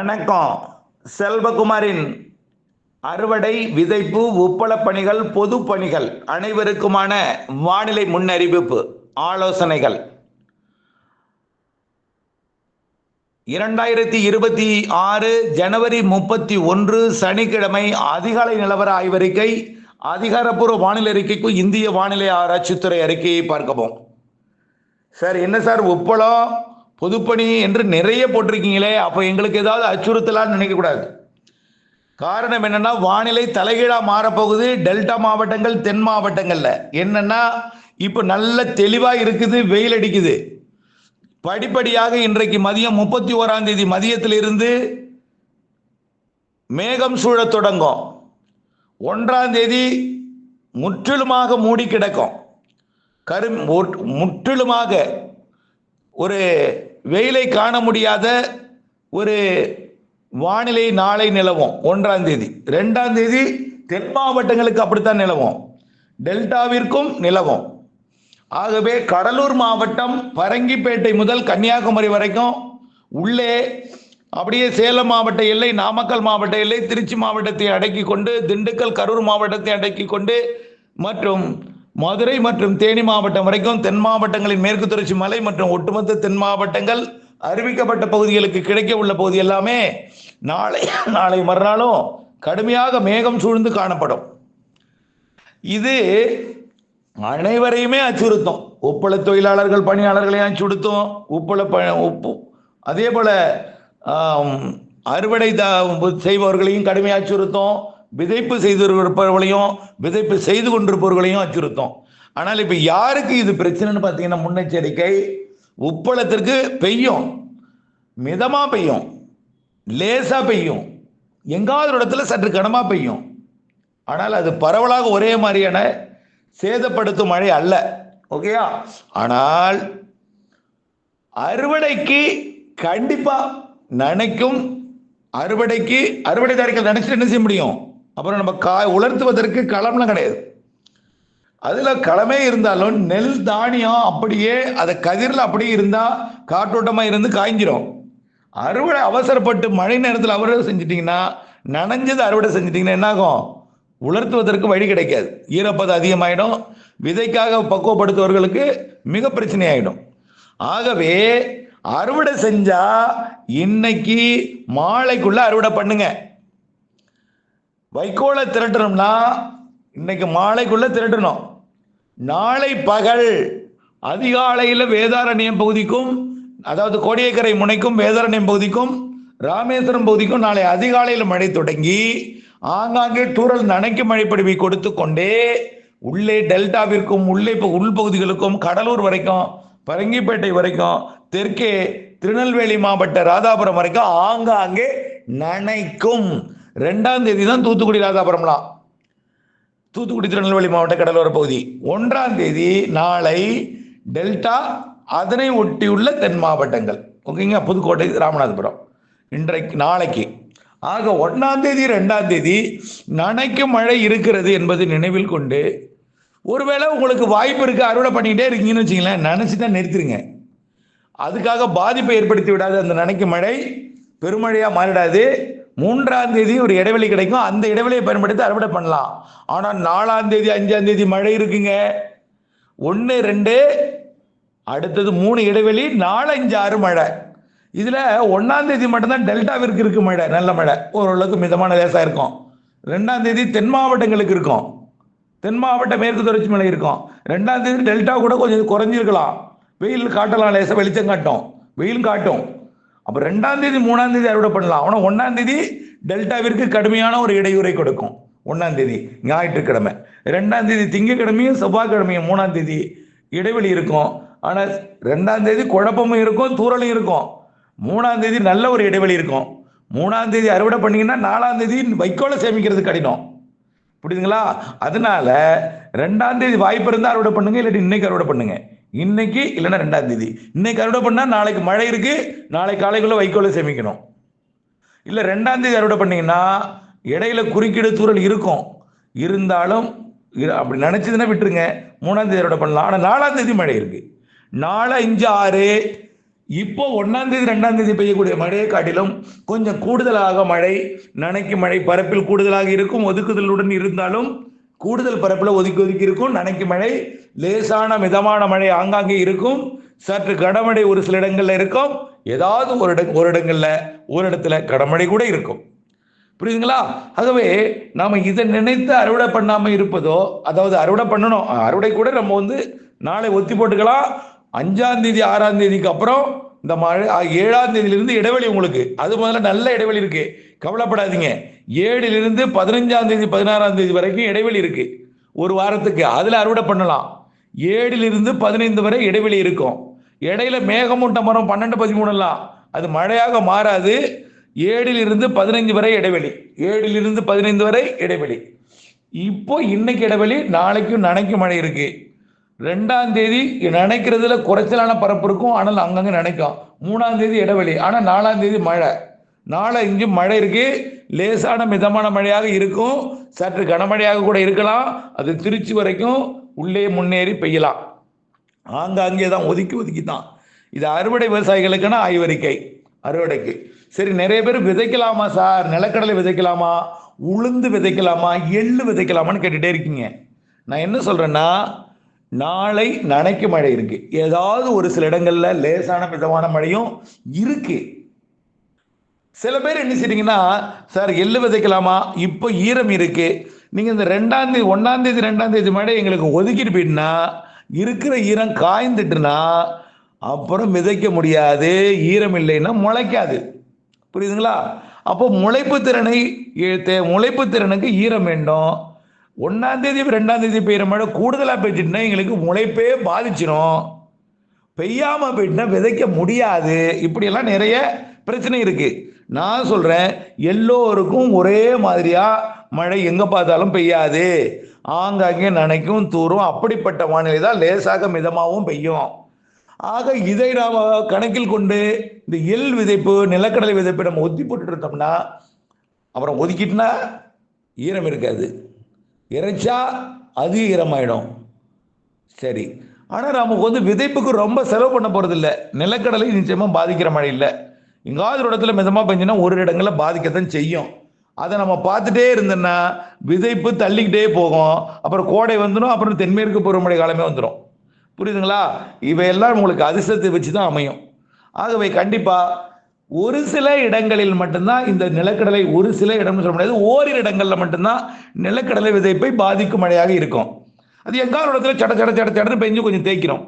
வணக்கம். செல்வகுமாரின் அறுவடை விதைப்பு உப்பள பணிகள் பொது பணிகள் அனைவருக்குமான வானிலை முன்னறிவிப்பு ஆலோசனைகள். இரண்டாயிரத்தி இருபத்தி ஆறு ஜனவரி முப்பத்தி ஒன்று சனிக்கிழமை அதிகாலை நிலவர ஆய்வறிக்கை அதிகாரப்பூர்வ வானிலை அறிக்கைக்கும் இந்திய வானிலை ஆராய்ச்சித்துறை அறிக்கையை பார்க்கவும். சார் என்ன சார் உப்பளம்? பொதுப்பணி என்று நிறைய போட்டிருக்கீங்களே அப்போ எங்களுக்கு ஏதாவது அச்சுறுத்தலான்னு நினைக்கக்கூடாது. காரணம் என்னன்னா வானிலை தலைகீழாக மாறப்போகுது டெல்டா மாவட்டங்கள் தென் மாவட்டங்கள்ல. என்னன்னா இப்போ நல்ல தெளிவாக இருக்குது வெயில் அடிக்குது. படிப்படியாக இன்றைக்கு மதியம் முப்பத்தி ஓராம் தேதி மதியத்திலிருந்து மேகம் சூழத் தொடங்கும். ஒன்றாம் தேதி முற்றிலுமாக மூடி கிடக்கும் கரு முற்றிலுமாக ஒரு வெயிலை காண முடியாத ஒரு வானிலை நாளை நிலவும். ஒன்றாம் தேதி. ரெண்டாம் தேதி தென் மாவட்டங்களுக்கு அப்படித்தான் நிலவும். டெல்டாவிற்கும் நிலவும். ஆகவே கடலூர் மாவட்டம் பரங்கிப்பேட்டை முதல் கன்னியாகுமரி வரைக்கும் உள்ளே அப்படியே சேலம் மாவட்ட எல்லை நாமக்கல் மாவட்ட எல்லை திருச்சி மாவட்டத்தை அடக்கி கொண்டு திண்டுக்கல் கரூர் மாவட்டத்தை அடக்கி கொண்டு மற்றும் மதுரை மற்றும் தேனி மாவட்டம் வரைக்கும் தென் மாவட்டங்களின் மேற்கு தொடர்ச்சி மலை மற்றும் ஒட்டுமொத்த தென் மாவட்டங்கள் அறிவிக்கப்பட்ட பகுதிகளுக்கு கிடைக்க உள்ள பகுதி எல்லாமே நாளை நாளை மறுநாளும் கடுமையாக மேகம் சூழ்ந்து காணப்படும். இது அனைவரையுமே அச்சுறுத்தும். உப்பள தொழிலாளர்கள் பணியாளர்களையும் அச்சுறுத்தும். உப்பள ப உப்பு அதே போல அறுவடை த- செய்பவர்களையும் கடுமையாக அச்சுறுத்தும். விதைப்பு செய்திருப்பவர்களையும் விதைப்பு செய்து கொண்டிருப்பவர்களையும் அச்சுறுத்தும். ஆனால் இப்போ யாருக்கு இது பிரச்சனைன்னு பார்த்தீங்கன்னா முன்னெச்சரிக்கை உப்பளத்திற்கு பெய்யும். மிதமாக பெய்யும். லேசாக பெய்யும். எங்காவது இடத்துல சற்று கனமாக பெய்யும். ஆனால் அது பரவலாக ஒரே மாதிரியான சேதப்படுத்தும் மழை அல்ல. ஓகேயா ஆனால் அறுவடைக்கு கண்டிப்பாக நினைக்கும் அறுவடைக்கு அறுவடை தாரிகள் நினைச்சிட்டு என்ன செய்ய முடியும்? அப்புறம் நம்ம காய் உலர்த்துவதற்கு களம்லாம் கிடையாது. அதில் களமே இருந்தாலும் நெல் தானியம் அப்படியே அதை கதிரில் அப்படியே இருந்தால் காற்றோட்டமாக இருந்து காய்ஞ்சிரும். அறுவடை அவசரப்பட்டு மழை நேரத்தில் அறுவடை செஞ்சிட்டிங்கன்னா நனைஞ்சது அறுவடை செஞ்சிட்டிங்கன்னா என்னாகும்? உலர்த்துவதற்கு வழி கிடைக்காது. ஈரப்பதம் அதிகமாயிடும். விதைக்காக பக்குவப்படுத்துவர்களுக்கு மிக பிரச்சனை ஆகிடும் ஆகவே அறுவடை செஞ்சா இன்னைக்கு மாலைக்குள்ள அறுவடை பண்ணுங்க. வைக்கோலை திரட்டணும்னா இன்னைக்கு மாலைக்குள்ள திரட்டணும். நாளை பகல் அதிகாலையில் வேதாரண்யம் பகுதிக்கும் அதாவது கோடியக்கரை முனைக்கும் வேதாரண்யம் பகுதிக்கும் ராமேஸ்வரம் பகுதிக்கும் நாளை அதிகாலையில் மழை தொடங்கி ஆங்காங்கே தூரல் நனைக்கும் மழைப்படிவை கொடுத்து கொண்டே உள்ளே டெல்டாவிற்கும் உள்ளே இப்போ உள்பகுதிகளுக்கும் கடலூர் வரைக்கும் பரங்கிப்பேட்டை வரைக்கும் தெற்கே திருநெல்வேலி மாவட்ட ராதாபுரம் வரைக்கும் ஆங்காங்கே நனைக்கும். ரெண்டாம் தேதி தான் தூத்துக்குடி ராதாபுரம்லாம் தூத்துக்குடி திருநெல்வேலி மாவட்ட கடலோர பகுதி. ஒன்றாம் தேதி நாளை டெல்டா அதனை ஒட்டியுள்ள தென் மாவட்டங்கள். ஓகேங்க? புதுக்கோட்டை ராமநாதபுரம். இன்றைக்கு நாளைக்கு. ஆக ஒன்றாம் தேதி ரெண்டாம் தேதி நனைக்கும் மழை இருக்கிறது என்பதை நினைவில் கொண்டு ஒருவேளை உங்களுக்கு வாய்ப்பு இருக்கு அறுவடை பண்ணிக்கிட்டே இருக்கீங்கன்னு வச்சிங்களேன் நினச்சி தான் நிறுத்திடுங்க அதுக்காக பாதிப்பை ஏற்படுத்தி விடாது. அந்த நனைக்கும் மழை பெருமழையாக மாறிடாது. மூன்றாம் தேதி ஒரு இடைவெளி கிடைக்கும். அந்த இடைவெளியை பயன்படுத்தி அறுவடை பண்ணலாம். ஆனால் நாலாம் தேதி அஞ்சாம் தேதி மழை இருக்குங்க. ஒன்று ரெண்டு அடுத்தது மூணு இடைவெளி நாலு அஞ்சு ஆறு மழை. இதில் ஒன்றாம் தேதி மட்டும்தான் டெல்டாவிற்கு இருக்கு மழை நல்ல மழை. ஓரளவுக்கு மிதமான லேசாக இருக்கும். ரெண்டாம் தேதி தென் மாவட்டங்களுக்கு இருக்கும். தென் மாவட்ட மேற்கு தொடர்ச்சி மலை இருக்கும். ரெண்டாம் தேதி டெல்டா கூட கொஞ்சம் குறைஞ்சிருக்கலாம். வெயில் காட்டலாம் லேசாக வெளிச்சம் காட்டும். வெயில் காட்டும். அப்போ ரெண்டாம் தேதி மூணாம் தேதி அறுவடை பண்ணலாம். ஆனால் ஒன்றாம் தேதி டெல்டாவிற்கு கடுமையான ஒரு இடையூறை கொடுக்கும். ஒன்றாம் தேதி ஞாயிற்றுக்கிழமை. ரெண்டாம் தேதி திங்கக்கிழமையும் செவ்வாய்க்கிழமையும் மூணாம் தேதி இடைவெளி இருக்கும். ஆனால் ரெண்டாம் தேதி குழப்பமும் இருக்கும் தூறலும் இருக்கும். மூணாம் தேதி நல்ல ஒரு இடைவெளி இருக்கும். மூணாம் தேதி அறுவடை பண்ணீங்கன்னா நாலாம் தேதி வைக்கோலை சேமிக்கிறது கடினம். புரியுதுங்களா? அதனால ரெண்டாம் தேதி வாய்ப்பு இருந்தால் அறுவடை பண்ணுங்க இல்லாட்டி இன்னைக்கு அறுவடை பண்ணுங்க. இன்னைக்கு இல்லைன்னா ரெண்டாம் தேதி. இன்னைக்கு அறுவடை பண்ணா நாளைக்கு மழை இருக்கு நாளை காலைக்குள்ள வைக்கோலை சேமிக்கணும். இல்லை ரெண்டாம் தேதி அறுவடை பண்ணீங்கன்னா இடையில குறுக்கீடு தூரல் இருக்கும். இருந்தாலும் அப்படி நினைச்சதுன்னா விட்டுருங்க. மூணாம் தேதி அறுவடை பண்ணலாம். ஆனால் நாலாம் தேதி மழை இருக்கு. நாலு அஞ்சு ஆறு. இப்போ ஒன்றாம் தேதி ரெண்டாம் தேதி பெய்யக்கூடிய மழையை காட்டிலும் கொஞ்சம் கூடுதலாக மழை நனைக்கும் மழை பரப்பில் கூடுதலாக இருக்கும் ஒதுக்குதலுடன் இருந்தாலும் கூடுதல் பரப்பில் ஒதுக்கி ஒதுக்கி இருக்கும். நனைக்கு மழை லேசான மிதமான மழை ஆங்காங்கே இருக்கும். சற்று கடமழை ஒரு சில இடங்கள்ல இருக்கும். ஏதாவது ஒரு இட ஒரு இடங்கள்ல ஒரு இடத்துல கடமழை கூட இருக்கும். புரியுதுங்களா? ஆகவே நாம இதை நினைத்து அறுவடை பண்ணாம இருப்பதோ அதாவது அறுவடை பண்ணணும். அறுவடை கூட நம்ம வந்து நாளை ஒத்தி போட்டுக்கலாம். அஞ்சாம் தேதி ஆறாம் தேதிக்கு அப்புறம் இந்த மழை ஏழாம் தேதியிலிருந்து இடைவெளி உங்களுக்கு. அது முதல்ல நல்ல இடைவெளி இருக்கு. கவலைப்படாதீங்க. ஏழிலிருந்து பதினஞ்சாம் தேதி பதினாறாம் தேதி வரைக்கும் இடைவெளி இருக்கு. ஒரு வாரத்துக்கு அதில் அறுவடை பண்ணலாம். ஏழிலிருந்து பதினைந்து வரை இடைவெளி இருக்கும். இடையில மேகமூட்ட மரம் பன்னெண்டு பதிமூணுலாம். அது மழையாக மாறாது. ஏழிலிருந்து பதினைஞ்சு வரை இடைவெளி. ஏழிலிருந்து பதினைந்து வரை இடைவெளி. இப்போ இன்னைக்கு இடைவெளி நாளைக்கும் நனைக்கும் மழை இருக்கு. ரெண்டாம் தேதி நினைக்கிறதுல குறைச்சலான பரப்பு இருக்கும். ஆனால் அங்கங்கே நினைக்கும். மூணாம் தேதி இடைவெளி. ஆனால் நாலாம் தேதி மழை. நாளை இங்கு மழை இருக்கு. லேசான மிதமான மழையாக இருக்கும். சற்று கனமழையாக கூட இருக்கலாம். அது திருச்சி வரைக்கும் உள்ளே முன்னேறி பெய்யலாம். ஆங்காங்கே தான் ஒதுக்கி ஒதுக்கி தான் இது அறுவடை விவசாயிகளுக்கான ஆய்வறிக்கை. அறுவடைக்கு. சரி நிறைய பேர் விதைக்கலாமா சார்? நிலக்கடலை விதைக்கலாமா? உளுந்து விதைக்கலாமா? எள்ளு விதைக்கலாமான்னு கேட்டுகிட்டே இருக்கீங்க. நான் என்ன சொல்கிறேன்னா நாளை நனைக்கு மழை இருக்குது ஏதாவது ஒரு சில இடங்களில் லேசான மிதமான மழையும் இருக்குது சில பேர் என்ன செய்றீங்கன்னா சார் எள்ளு விதைக்கலாமா? இப்போ ஈரம் இருக்கு. நீங்கள் இந்த ரெண்டாம் தேதி ஒன்றாம் தேதி ரெண்டாம் தேதி மழை எங்களுக்கு ஒதுக்கிட்டு போயிட்டுனா இருக்கிற ஈரம் காய்ந்துட்டுனா அப்புறம் விதைக்க முடியாது. ஈரம் இல்லைன்னா முளைக்காது. புரியுதுங்களா? அப்போ முளைப்பு திறனை முளைப்பு திறனுக்கு ஈரம் வேண்டும். ஒன்றாம் தேதி ரெண்டாம் தேதி பெய்யுற மழை கூடுதலாக பெய்ஞ்சிட்டுனா எங்களுக்கு முளைப்பே பாதிச்சிடும் பெய்யாமல் போயிட்டுனா விதைக்க முடியாது. இப்படியெல்லாம் நிறைய பிரச்சனை இருக்குது நான் சொல்றேன் எல்லோருக்கும் ஒரே மாதிரியா மழை எங்க பார்த்தாலும் பெய்யாது. ஆங்காங்கே நனைக்கும் தூரும் அப்படிப்பட்ட வானிலை தான் லேசாக மிதமாகவும் பெய்யும். ஆக இதை நாம கணக்கில் கொண்டு இந்த எள் விதைப்பு நிலக்கடலை விதைப்பை நம்ம ஒத்தி போட்டுட்டு இருந்தோம்னா அப்புறம் ஒதுக்கிட்டுனா ஈரம் இருக்காது. இறைச்சா அதிக ஈரமாயிடும். சரி. ஆனால் நமக்கு வந்து விதைப்புக்கு ரொம்ப செலவு பண்ண போகிறதில்ல நிலக்கடலை நிச்சயமாக பாதிக்கிற மழை இல்லை. எங்காவது ஒரு இடத்துல மிதமாக பெஞ்சுன்னா ஒரு இடங்களில் பாதிக்கத்தான் செய்யும். அதை நம்ம பார்த்துட்டே இருந்தோம்னா விதைப்பு தள்ளிக்கிட்டே போகும். அப்புறம் கோடை வந்துடும் அப்புறம் தென்மேற்கு பருவமழை காலமே வந்துடும். புரியுதுங்களா? இவையெல்லாம் உங்களுக்கு அதிர்ஷ்டத்தை வச்சு தான் அமையும். ஆகவே கண்டிப்பாக ஒரு சில இடங்களில் மட்டும்தான் இந்த நிலக்கடலை ஒரு சில இடம்னு சொல்ல முடியாது. ஓரிரு இடங்களில் மட்டும்தான் நிலக்கடலை விதைப்பை பாதிக்கும் மழையாக இருக்கும். அது எங்காவது இடத்துல சட சட சட சடன்னு பெஞ்சு கொஞ்சம் தேய்க்கிறோம்.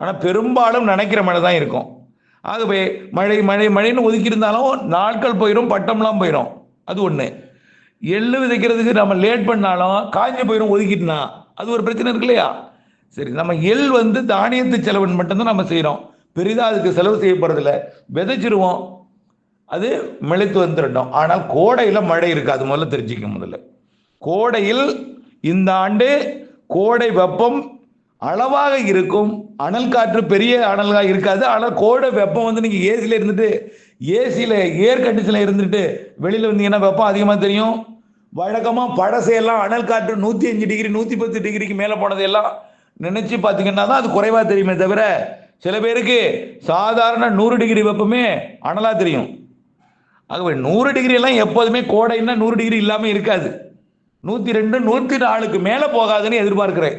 ஆனால் பெரும்பாலும் நினைக்கிற மழை தான் இருக்கும். ஆகவே மழை மழை மழைன்னு ஒதுக்கியிருந்தாலும் நாட்கள் போயிடும் பட்டம்லாம் போயிடும் அது ஒன்று எள்ளு விதைக்கிறதுக்கு நம்ம லேட் பண்ணாலும் காஞ்சி போயிடும் ஒதுக்கிட்டுனா அது ஒரு பிரச்சனை இருக்கு இல்லையா? சரி நம்ம எள் வந்து தானியத்து செலவுன்னு மட்டும்தான் நம்ம செய்கிறோம் பெரிதாக அதுக்கு செலவு செய்ய போகிறதில்ல விதைச்சிருவோம். அது மிளைத்து வந்துடட்டும் ஆனால் கோடையில் மழை இருக்காது முதல்ல தெரிஞ்சுக்க முதல்ல. கோடையில் இந்த ஆண்டு கோடை வெப்பம் அளவாக இருக்கும். அனல் காற்று பெரிய அனலாக இருக்காது. ஆனால் கோடை வெப்பம் வந்து நீங்கள் ஏசியில் இருந்துட்டு ஏசியில் ஏர் கண்டிஷனில் இருந்துட்டு வெளியில் வந்தீங்கன்னா வெப்பம் அதிகமாக தெரியும். வழக்கமாக பழசையெல்லாம் அனல் காற்று நூற்றி அஞ்சு டிகிரி நூற்றி பத்து டிகிரிக்கு மேலே போனதெல்லாம் நினச்சி பார்த்தீங்கன்னா தான் அது குறைவாக தெரியுமே தவிர சில பேருக்கு சாதாரண நூறு டிகிரி வெப்பமே அனலாக தெரியும். ஆகவே நூறு டிகிரி எல்லாம் எப்போதுமே கோடைன்னா நூறு டிகிரி இல்லாமல் இருக்காது. நூற்றி ரெண்டு நூற்றி நாலுக்கு மேலே போகாதுன்னு எதிர்பார்க்கிறேன்.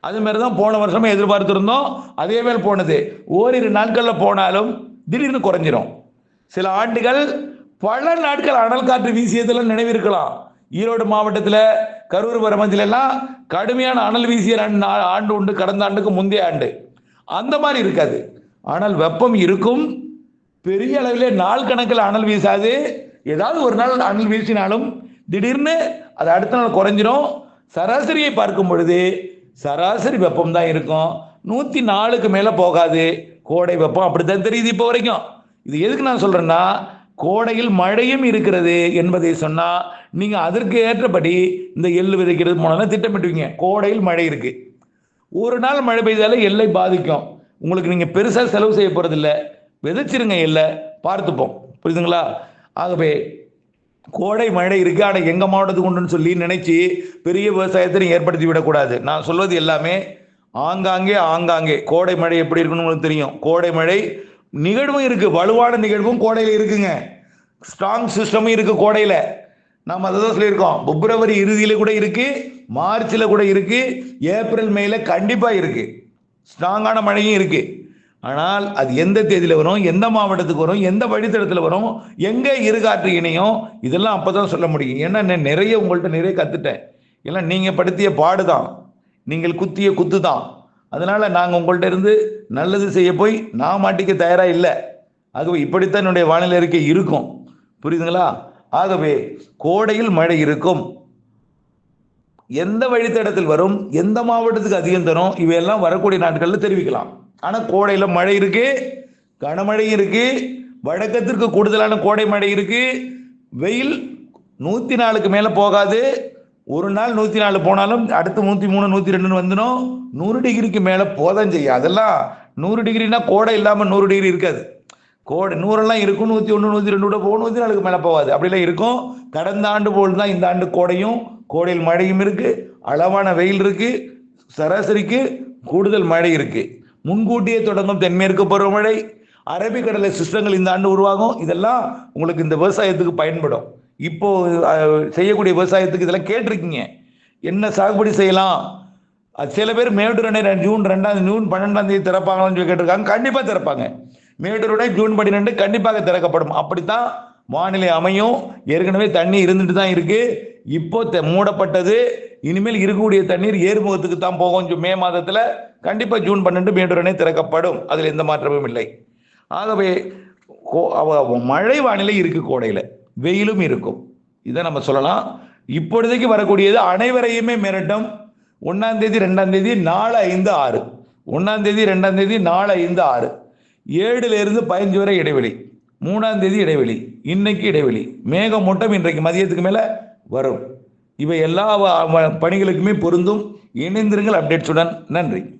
அது மாதிரி தான் போன வருஷமே எதிர்பார்த்துருந்தோம். அதே மேல் போனது. ஓரிரு நாட்களில் போனாலும் திடீர்னு குறைஞ்சிரும். சில ஆண்டுகள் பல நாட்கள் அனல் காற்று வீசியதெல்லாம் நினைவிருக்கலாம். ஈரோடு மாவட்டத்தில் கரூர் பரமத்தில் எல்லாம் கடுமையான அனல் வீசிய நா- ஆண்டு உண்டு. கடந்த ஆண்டுக்கு முந்தைய ஆண்டு. அந்த மாதிரி இருக்காது. ஆனால் வெப்பம் இருக்கும். பெரிய அளவிலே நாள் கணக்கில் அனல் வீசாது. ஏதாவது ஒரு நாள் அனல் வீசினாலும் திடீர்னு அது அடுத்த நாள் குறைஞ்சிரும். சராசரியை பார்க்கும் பொழுது சராசரி வெப்பம் தான் இருக்கும். நூற்றி நாலுக்கு மேலே போகாது. கோடை வெப்பம் அப்படித்தான் தெரியுது இப்போ வரைக்கும். இது எதுக்கு நான் சொல்கிறேன்னா கோடையில் மழையும் இருக்கிறது என்பதை சொன்னால் நீங்கள் அதற்கு ஏற்றபடி இந்த எள்ளு விதைக்கிறது போனாலும் திட்டமிட்டுவீங்க. கோடையில் மழை இருக்குது ஒரு நாள் மழை பெய்தாலே எல்லை பாதிக்கும். உங்களுக்கு நீங்கள் பெருசாக செலவு செய்ய போகிறதில்ல விதைச்சிருங்க எல்லை பார்த்துப்போம். புரியுதுங்களா? ஆகவே கோடை மழை இருக்கு ஆனால் எங்கள் மாவட்டத்துக்கு உண்டுன்னு சொல்லி நினைச்சு பெரிய விவசாயத்தை ஏற்படுத்தி விடக்கூடாது. நான் சொல்வது எல்லாமே ஆங்காங்கே ஆங்காங்கே. கோடை மழை எப்படி இருக்குன்னு உங்களுக்கு தெரியும். கோடை மழை நிகழ்வும் இருக்கு வலுவான நிகழ்வும் கோடையில் இருக்குங்க. ஸ்ட்ராங் சிஸ்டமும் இருக்கு கோடையில. நாம் அதை தான் சொல்லியிருக்கோம். பிப்ரவரி இறுதியில கூட இருக்கு மார்ச்ல கூட இருக்கு ஏப்ரல் மேல கண்டிப்பா இருக்கு. ஸ்ட்ராங்கான மழையும் இருக்குது ஆனால் அது எந்த தேதியில் வரும் எந்த மாவட்டத்துக்கு வரும் எந்த வழித்தடத்தில் வரும் எங்கே இருகாற்று இணையும் இதெல்லாம் அப்போ தான் சொல்ல முடியும். ஏன்னா நான் நிறைய உங்கள்கிட்ட நிறைய கற்றுட்டேன் எல்லாம் நீங்கள் படுத்திய பாடு தான். நீங்கள் குத்திய குத்து தான். அதனால் நாங்கள் உங்கள்கிட்ட இருந்து நல்லது செய்ய போய் நான் மாட்டிக்க தயாராக இல்லை. ஆகவே இப்படித்தான் என்னுடைய வானிலை அறிக்கை இருக்கும். புரியுதுங்களா? ஆகவே கோடையில் மழை இருக்கும். எந்த வழித்தடத்தில் வரும் எந்த மாவட்டத்துக்கு அதிகம் தரும் இவையெல்லாம் வரக்கூடிய நாட்களில் தெரிவிக்கலாம். ஆனால் கோடையில் மழை இருக்கு கனமழை இருக்கு வழக்கத்திற்கு கூடுதலான கோடை மழை இருக்கு. வெயில் நூற்றி நாலுக்கு மேலே போகாது. ஒரு நாள் நூற்றி நாலு போனாலும் அடுத்து நூற்றி மூணு நூற்றி ரெண்டுன்னு வந்துடும். நூறு டிகிரிக்கு மேலே போதான் செய்யும். அதெல்லாம் நூறு டிகிரினா கோடை இல்லாமல் நூறு டிகிரி இருக்காது. கோடை நூறெல்லாம் இருக்கும் நூற்றி ஒன்று நூற்றி ரெண்டு கூட போகும் நூற்றி நாலுக்கு மேலே போகாது. அப்படிலாம் இருக்கும். கடந்த ஆண்டு போல் தான் இந்த ஆண்டு கோடையும் கோடையில் மழையும் இருக்கு. அளவான வெயில் இருக்கு. சராசரிக்கு கூடுதல் மழை இருக்குது முன்கூட்டியே தொடங்கும் தென்மேற்கு பருவமழை அரபிக்கடலை சிஸ்டங்கள் இந்த ஆண்டு உருவாகும். இதெல்லாம் உங்களுக்கு இந்த விவசாயத்துக்கு பயன்படும். இப்போ செய்யக்கூடிய விவசாயத்துக்கு இதெல்லாம் கேட்டிருக்கீங்க. என்ன சாகுபடி செய்யலாம்? சில பேர் மேட்டூர் அணை ரெண்டு- ஜூன் ரெண்டாம் ஜூன் பன்னெண்டாம் தேதி திறப்பாங்களான்னு சொல்லி கேட்டிருக்காங்க. கண்டிப்பாக திறப்பாங்க. மேட்டூர் அணை ஜூன் பன்னிரெண்டு கண்டிப்பாக திறக்கப்படும். அப்படித்தான் வானிலை அமையும். ஏற்கனவே தண்ணி இருந்துட்டு தான் இருக்கு. இப்போ மூடப்பட்டது. இனிமேல் இருக்கக்கூடிய தண்ணீர் ஏறுமுகத்துக்கு தான் போகும் மே மாதத்தில் கண்டிப்பாக ஜூன் பன்னெண்டு மீண்டுடனே திறக்கப்படும். அதில் எந்த மாற்றமும் இல்லை. ஆகவே கோ- மழை வானிலை இருக்கு கோடையில். வெயிலும் இருக்கும். இதை நம்ம சொல்லலாம். இப்பொழுதைக்கு வரக்கூடியது அனைவரையுமே மிரட்டும். ஒன்றாம் தேதி ரெண்டாம் தேதி நாலு ஐந்து ஆறு. ஒன்றாம் தேதி ரெண்டாம் தேதி நாலு ஐந்து ஆறு. ஏழுல இருந்து பதினஞ்சு வரை இடைவெளி. மூணாம் தேதி இடைவெளி இன்னைக்கு இடைவெளி. மேகமூட்டம் இன்றைக்கு மதியத்துக்கு மேலே வரும். இவை எல்லா பணிகளுக்குமே பொருந்தும். இணைந்திருங்கள் அப்டேட்ஸுடன். நன்றி.